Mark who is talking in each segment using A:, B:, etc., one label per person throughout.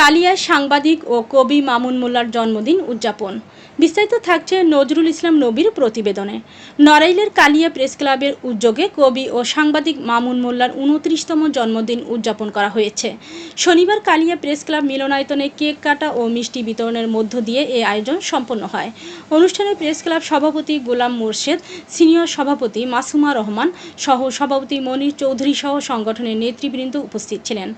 A: কালিয়ায় সাংবাদিক ও কবি মামুন মোল্লার জন্মদিন উদযাপন। বিস্তারিত থাকছে নজরুল ইসলাম নবীর প্রতিবেদনে। নড়াইলের কালিয়া প্রেস ক্লাবের উদ্যোগে কবি ও সাংবাদিক মামুন মোল্লার উনত্রিশতম জন্মদিন উদযাপন করা হয়েছে। শনিবার কালিয়া প্রেস ক্লাব মিলনায়তনে কেক কাটা ও মিষ্টি বিতরণের মধ্য দিয়ে এ আয়োজন সম্পন্ন হয়। অনুষ্ঠানে প্রেস ক্লাব সভাপতি গোলাম মোর্শেদ, সিনিয়র সভাপতি মাসুমা রহমান সহ সভাপতি মনির চৌধুরী সহ সংগঠনের নেতৃবৃন্দ উপস্থিত ছিলেন।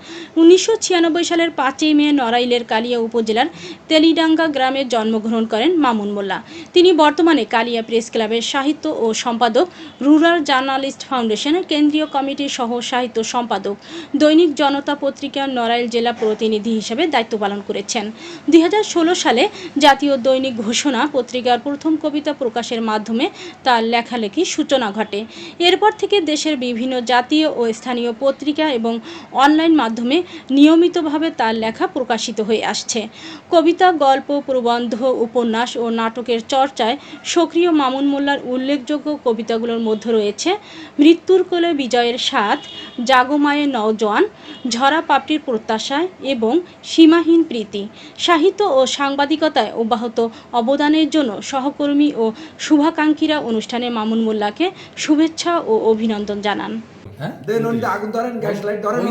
A: উনিশশো ছিয়ানব্বই সালের পাঁচই মে নড়াইলের কালিয়া উপজেলার তেলিডাঙ্গা গ্রামে জন্মগ্রহণ করেন মামুন মোল্লা। তিনি বর্তমানে কালিয়া প্রেস ক্লাবের সাহিত্য ও সম্পাদক, রুরাল জার্নালিস্ট ফাউন্ডেশনের কেন্দ্রীয় কমিটির সহ সাহিত্য সম্পাদক। দৈনিক জনতা পত্রিকার নড়াইল জেলা প্রতিনিধি হিসেবে দায়িত্ব পালন করেছেন। দুই হাজার ষোলো সালে জাতীয় দৈনিক ঘোষণা পত্রিকার প্রথম কবিতা প্রকাশের মাধ্যমে তার লেখালেখির সূচনা ঘটে। এরপর থেকে দেশের বিভিন্ন জাতীয় ও স্থানীয় পত্রিকা এবং অনলাইন মাধ্যমে নিয়মিতভাবে তার লেখা প্রকাশিত হয়ে আসছে। কবিতা গল্প প্রবন্ধ উপন্যাস ও নাটকের চর্চায় সক্রিয় মামুন মোল্লার উল্লেখযোগ্য কবিতাগুলোর মধ্যে রয়েছে মৃত্যুর কোলে বিজয়ের স্বাদ জাগমায়ে নওজোয়ান ঝরা পাপড়ির প্রত্যাশায় এবং সীমাহীন প্রীতি। সাহিত্য ও সাংবাদিকতায় অব্যাহত অবদানের জন্য সহকর্মী ও শুভাকাঙ্ক্ষীরা অনুষ্ঠানে মামুন মোল্লাকে শুভেচ্ছা ও অভিনন্দন জানান।
B: হ্যাঁ?
C: দেন আগুন ধরেন গ্যাস লাইট ধরেন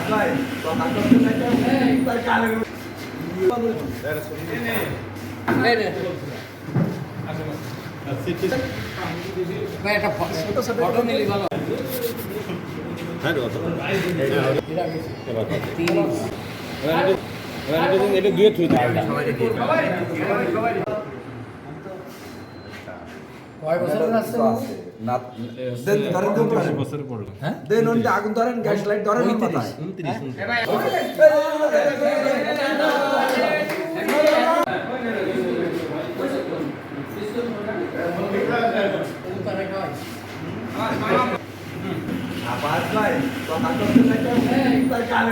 C: না মাথায় আবার কয় কথা করতে
B: কয় বছর আসছে
C: না দেন ধরেন তো
B: হ্যাঁ?
C: দেন ওই আগুন ধরেন গ্যাস লাইট ধরেন না মাথায় আবার কয় কথা করতে থাকে তার কানে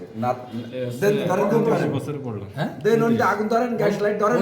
C: না দেন ধরেন তো
B: হ্যাঁ
C: দেন ওই আগুন ধরেন গ্যাস লাইট ধরেন